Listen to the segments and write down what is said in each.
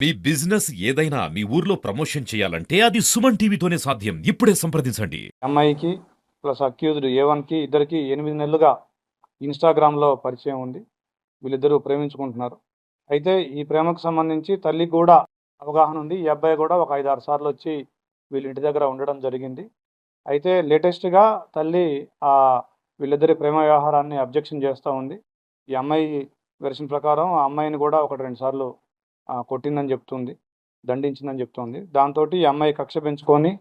మీ business ఏదైనా మీ ఊర్లో promotion చేయాలంటే అది సుమన్ టీవీతోనే సాధ్యం. ఇప్పుడే సంప్రదించండి. అమ్మాయికి ప్లస్ అక్యూజ్డ్ ఏ వన్కి ఇద్దరికి ఎనిమిది నెలలుగా ఇన్స్టాగ్రామ్లో పరిచయం ఉంది. వీళ్ళిద్దరూ ప్రేమించుకుంటున్నారు. అయితే ఈ ప్రేమకు సంబంధించి తల్లి కూడా అవగాహన ఉంది. ఈ అబ్బాయి కూడా ఒక ఐదు ఆరు సార్లు వచ్చి వీళ్ళ ఇంటి దగ్గర ఉండడం జరిగింది. అయితే లేటెస్ట్గా తల్లి ఆ వీళ్ళిద్దరి ప్రేమ వ్యవహారాన్ని అబ్జెక్షన్ చేస్తూ ఉంది. ఈ అమ్మాయి వెర్షన్ ప్రకారం ఆ అమ్మాయిని కూడా ఒకటి రెండు సార్లు కొట్టిందని చెప్తుంది దండించిందని చెప్తుంది. దాంతో ఈ అమ్మాయి కక్ష పెంచుకొని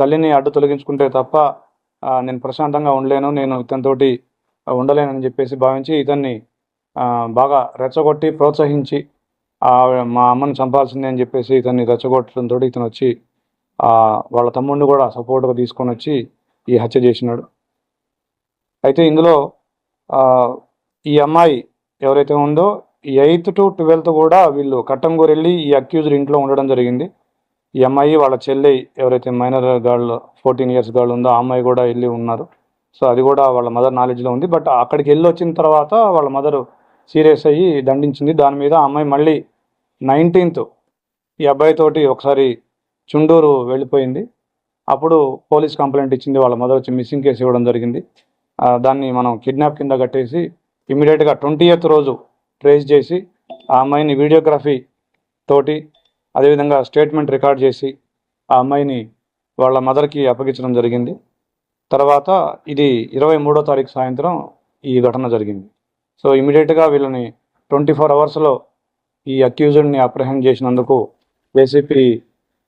తల్లిని అడ్డు తొలగించుకుంటే తప్ప నేను ప్రశాంతంగా ఉండలేను నేను ఇతనితోటి ఉండలేనని చెప్పేసి భావించి ఇతన్ని బాగా రెచ్చగొట్టి ప్రోత్సహించి మా అమ్మని చంపాల్సిందే అని చెప్పేసి ఇతన్ని రెచ్చగొట్టడంతో ఇతను వచ్చి వాళ్ళ తమ్ముడిని కూడా సపోర్ట్గా తీసుకొని వచ్చి ఈ హత్య చేసినాడు. అయితే ఇందులో ఈ అమ్మాయి ఎవరైతే ఉందో ఎయిత్ టు ట్వెల్త్ కూడా వీళ్ళు కట్టంగూరు వెళ్ళి ఈ అక్యూజ్డ్ ఇంట్లో ఉండడం జరిగింది. ఈ అమ్మాయి వాళ్ళ చెల్లి ఎవరైతే minor girl fourteen years girl ఉందో ఆ అమ్మాయి కూడా వెళ్ళి ఉన్నారు. సో అది కూడా వాళ్ళ మదర్ నాలెడ్జ్లో ఉంది. బట్ అక్కడికి వెళ్ళి వచ్చిన తర్వాత వాళ్ళ మదర్ సీరియస్ అయ్యి దండించింది. దాని మీద ఆ అమ్మాయి మళ్ళీ నైన్టీన్త్ ఈ అబ్బాయి తోటి ఒకసారి చుండూరు వెళ్ళిపోయింది. అప్పుడు పోలీస్ కంప్లైంట్ ఇచ్చింది. వాళ్ళ మదర్ వచ్చి మిస్సింగ్ కేసు ఇవ్వడం జరిగింది. దాన్ని మనం కిడ్నాప్ కింద కట్టేసి ఇమీడియట్గా ట్వంటీ ఎయిత్ రోజు ట్రేస్ చేసి ఆ అమ్మాయిని వీడియోగ్రఫీ తోటి అదేవిధంగా స్టేట్మెంట్ రికార్డ్ చేసి ఆ అమ్మాయిని వాళ్ళ మదర్కి అప్పగించడం జరిగింది. తర్వాత ఇది ఇరవై మూడో తారీఖు సాయంత్రం ఈ ఘటన జరిగింది. సో ఇమీడియట్గా వీళ్ళని ట్వంటీ ఫోర్ అవర్స్లో ఈ అక్యూజ్డ్ని అప్రహెండ్ చేసినందుకు ACP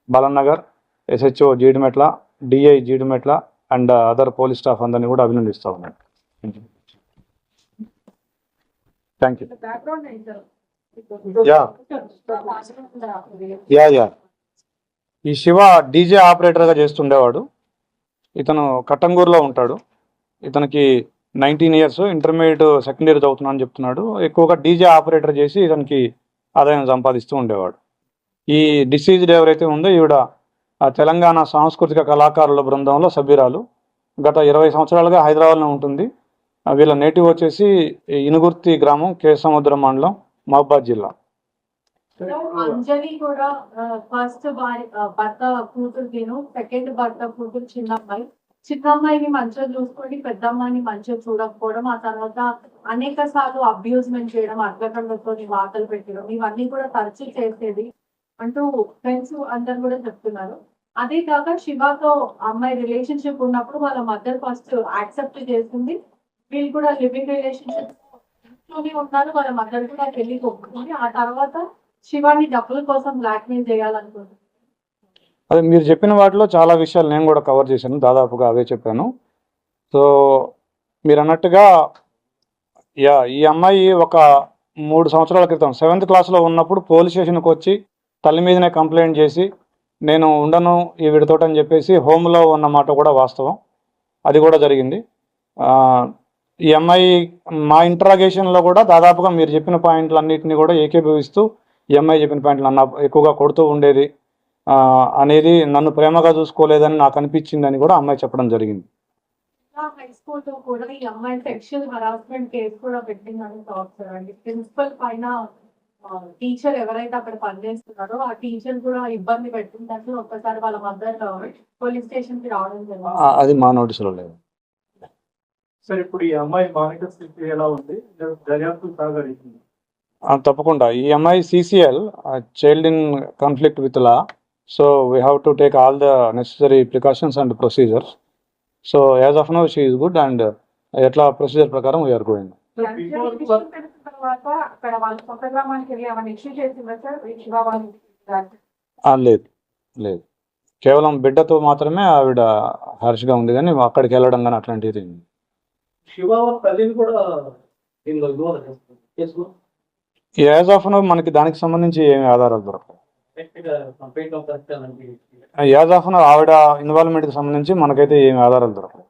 Balanagar SHO Jeedimetla DI Jeedimetla and other police staff అందరినీ కూడా అభినందిస్తూ ఉన్నాను. Thank you Yeah. Yeah yeah ఈ శివ డీజే ఆపరేటర్గా చేస్తుండేవాడు. ఇతను కట్టంగూరులో ఉంటాడు. ఇతనికి nineteen years intermediate second year చదువుతున్నా అని చెప్తున్నాడు. ఎక్కువగా డీజే ఆపరేటర్ చేసి ఇతనికి ఆదాయం సంపాదిస్తూ ఉండేవాడు. ఈ డిసీజ్డ్ ఎవరైతే ఉందో ఈవిడ తెలంగాణ సాంస్కృతిక కళాకారుల బృందంలో సభ్యురాలు. గత ఇరవై సంవత్సరాలుగా హైదరాబాద్లో ఉంటుంది. వీళ్ళ నేటివ్ వచ్చేసి ఇనుగుర్తి గ్రామం కే సముద్రం మండలం మహబాద్ జిల్లా. అంజలి కూడా ఫస్ట్ భర్త కూతురు తిను సెకండ్ భర్త కూతురు చిన్న అమ్మాయి చిన్న అమ్మాయిని మంచిగా చూసుకొని పెద్ద అమ్మాయిని మంచిగా చూడకపోవడం ఆ తర్వాత అనేక సార్లు అబ్యూజ్మెంట్ చేయడం అర్ధకండతో వార్తలు పెట్టడం ఇవన్నీ కూడా తరచూ చేసేది అంటూ ఫ్రెండ్స్ అందరు కూడా చెప్తున్నారు. అదే కాక శివతో అమ్మాయి రిలేషన్షిప్ ఉన్నప్పుడు వాళ్ళ మదర్ ఫస్ట్ యాక్సెప్ట్ చేసింది. వీళ్ళు కూడా లివింగ్ రిలేషన్షిప్ ఇంట్లోనే ఉన్నారు. వాళ్ళ మదర్ కూడా పెళ్ళి ఒప్పుకుంది ఆ తర్వాత శివాన్ని డబ్బుల కోసం బ్లాక్మెయిల్ చేయాలనుకుంటున్నారు అదే మీరు చెప్పిన వాటిలో చాలా విషయాలు నేను కూడా కవర్ చేశాను. దాదాపుగా అవే చెప్పాను. సో మీరు అన్నట్టుగా యా ఈ అమ్మాయి ఒక మూడు సంవత్సరాల క్రితం సెవెంత్ క్లాస్లో ఉన్నప్పుడు పోలీస్ స్టేషన్కి వచ్చి తల్లి మీదనే కంప్లైంట్ చేసి నేను ఉండను ఈ విడతోటని చెప్పేసి హోమ్లో ఉన్న మాట కూడా వాస్తవం. అది కూడా జరిగింది. ఈ అమ్మాయి మా ఇంట్రాగేషన్లో కూడా దాదాపుగా మీరు చెప్పిన పాయింట్లు అన్నింటినీ కూడా ఏకీభవిస్తూ ఈ అమ్మాయి చెప్పిన పాయింట్లు అన్న ఎక్కువగా కొడుతూ ఉండేది. అనేది నన్ను ప్రేమగా చూసుకోలేదని నాకు అనిపించిందని కూడా అమ్మాయి చెప్పడం జరిగింది. హై స్కూల్లో కూడా ఈ అమ్మాయి సెక్షువల్ హరాస్మెంట్ కేసు కూడా పెట్టిందని టాక్ అండి ప్రిన్సిపల్ పైన టీచర్ ఎవరైతే అక్కడ పనిచేస్తున్నారో ఆ టీచర్ కూడా ఇబ్బంది పెట్టిందని ఒక్కసారి వాళ్ళ మదర్ పోలీస్ స్టేషన్కి రావడం జరిగింది అది మా నోటీసులో లేదు. సార్ ఇప్పుడు ఈ అమ్మాయి మానసిక స్థితి ఎలా ఉంది? దర్యాప్తు సహకరిస్తుంది ఆ, తప్పకుండా. ఈ అమ్మాయి CCL child in conflict with law so we have to take all the necessary precautions and procedures so as of now she is good and ఎట్లా ప్రొసీజర్ ప్రకారం వీఆర్ గోయింగ్ లేదు. లేదు. కేవలం బిడ్డతో మాత్రమే ఆవిడ హర్ష్గా ఉంది కానీ అక్కడికి వెళ్ళడం కానీ అట్లాంటిది. శివ తల్లిని కూడా దీనిలో కేసులో యాజ్ ఆఫ్ నో మనకి దానికి సంబంధించి ఏమి ఆధారాలు దొరకవు. Complaint of as of now ఆవిడ ఇన్వాల్వ్మెంట్కి సంబంధించి మనకైతే ఏమి ఆధారాలు దొరకవు.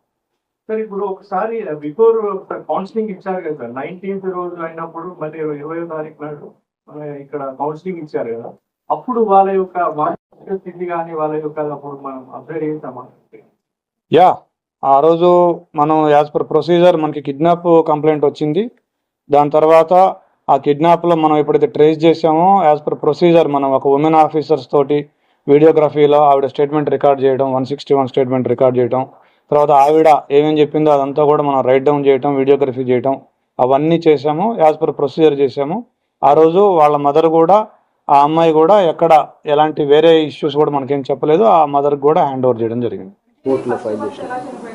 సార్ ఇప్పుడు ఒకసారి బిఫోర్ కౌన్సిలింగ్ ఇచ్చారు కదా సార్ నైన్టీన్త్ రోజు అయినప్పుడు మళ్ళీ ఇరవై తారీఖు నాడు ఇక్కడ కౌన్సిలింగ్ ఇచ్చారు కదా అప్పుడు వాళ్ళ యొక్క మానసిక స్థితి కానీ వాళ్ళ యొక్క అప్పుడు మనం అప్డేట్ చేస్తామా యా ఆ రోజు మనం యాజ్ పర్ ప్రొసీజర్ మనకి కిడ్నాప్ కంప్లైంట్ వచ్చింది. దాని తర్వాత ఆ కిడ్నాప్లో మనం ఎప్పుడైతే ట్రేస్ చేసామో యాజ్ పర్ ప్రొసీజర్ మనం ఒక ఉమెన్ ఆఫీసర్స్ తోటి వీడియోగ్రఫీలో ఆవిడ స్టేట్మెంట్ రికార్డ్ చేయడం one sixty one statement record చేయడం తర్వాత ఆవిడ ఏమేమి చెప్పిందో అదంతా కూడా మనం రైట్ డౌన్ చేయటం వీడియోగ్రఫీ చేయటం అవన్నీ చేసాము యాజ్ పర్ ప్రొసీజర్ చేసాము ఆ రోజు వాళ్ళ మదర్ కూడా ఆ అమ్మాయి కూడా ఎక్కడ ఎలాంటి వేరే ఇష్యూస్ కూడా మనకేం చెప్పలేదు ఆ మదర్కి కూడా హ్యాండ్ ఓవర్ చేయడం జరిగింది. కోర్టులో ఫైల్ చేశారు.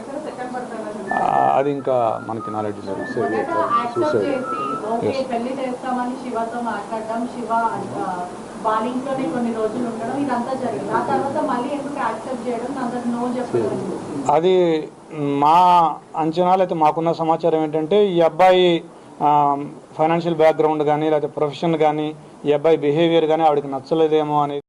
అది ఇంకా మనకి నాలెడ్జ్ లేదు. అది మా అంచనాలు అయితే మాకున్న సమాచారం ఏంటంటే ఈ అబ్బాయి ఫైనాన్షియల్ బ్యాక్గ్రౌండ్ కానీ లేకపోతే ప్రొఫెషన్ కానీ ఈ అబ్బాయి బిహేవియర్ కానీ ఆవిడకి నచ్చలేదేమో అనేది